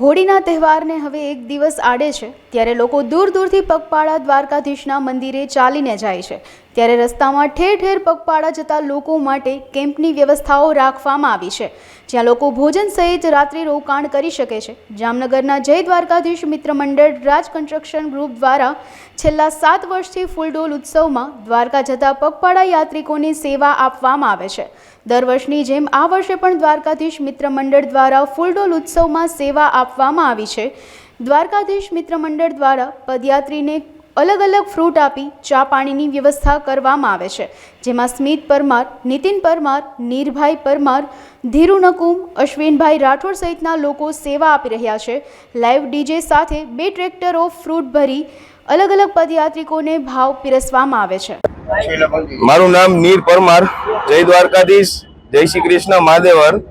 હોળીના તહેવારને હવે એક દિવસ આડે છે, ત્યારે લોકો દૂર દૂરથી પગપાળા દ્વારકાધીશના મંદિરે ચાલીને જાય છે. ત્યારે રસ્તામાં ઠેર ઠેર પગપાળા જતા લોકો માટે કેમ્પની વ્યવસ્થાઓ રાખવામાં આવી છે, જ્યાં લોકો ભોજન સહિત રાત્રિ રોકાણ કરી શકે છે. જામનગરના જય દ્વારકાધીશ મિત્ર મંડળ રાજ કન્સ્ટ્રક્શન ગ્રુપ દ્વારા છેલ્લા સાત વર્ષથી ફૂલડોલ ઉત્સવમાં દ્વારકા જતા પગપાળા યાત્રિકોની સેવા આપવામાં આવે છે. દર વર્ષની જેમ આ વર્ષે પણ દ્વારકાધીશ મિત્ર મંડળ દ્વારા ફૂલડોલ ઉત્સવમાં સેવા આપવામાં આવી છે. દ્વારકાધીશ મિત્ર મંડળ દ્વારા પદયાત્રીને અલગ અલગ ફ્રૂટ આપી ચા પાણીની વ્યવસ્થા કરવામાં આવે છે, જેમાં સ્મિત પરમાર, નીતિન પરમાર, નીરભાઈ પરમાર, ધીરુ નકુમ, અશ્વિનભાઈ રાઠોડ સહિતના લોકો સેવા આપી રહ્યા છે. લાઈવ ડીજે સાથે બે ટ્રેક્ટરો ફ્રૂટ ભરી અલગ અલગ પદયાત્રિકોને ભાવ પીરસવામાં આવે છે. મારું નામ નીર પરમાર, જય દ્વારકાધીશ, જય શ્રી કૃષ્ણ મહાદેવર.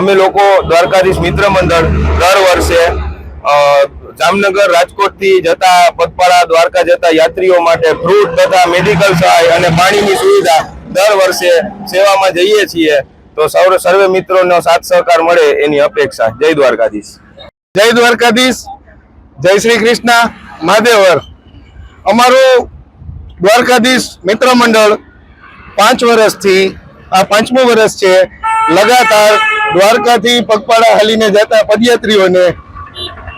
અમે લોકો દ્વારકાધીશ મિત્ર મંડળ દર વર્ષે જામનગર રાજકોટથી જતા પગપાળા, દ્વારકા જતા યાત્રીઓ માટે ફ્રૂટ તથા મેડિકલ સહાય અને પાણીની સુવિધા દર વર્ષે સેવામાં જઈએ છીએ. તો સૌ સર્વે મિત્રોનો સાથ સહકાર મળે એની અપેક્ષા. જય દ્વારકાધીશ. જય દ્વારકાધીશ. જય શ્રી કૃષ્ણ. મહાદેવર. અમારું દ્વારકાધીશ મિત્ર મંડળ પાંચ વર્ષથી, આ પાંચમું વર્ષ છે, લગાતાર દ્વારકાથી પગપાળા હાલીને જતા પદયાત્રીઓને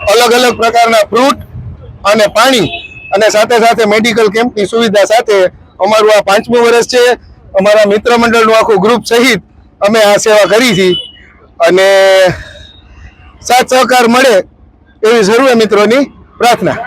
અલગ અલગ પ્રકારના ફ્રૂટ અને પાણી અને સાથે સાથે મેડિકલ કેમ્પની સુવિધા સાથે અમારું આ પાંચમું વર્ષ છે. અમારા મિત્ર મંડળનું આખું ગ્રુપ સહિત અમે આ સેવા કરી હતી અને સાથ સહકાર મળે એવી જરૂર મિત્રોની પ્રાર્થના.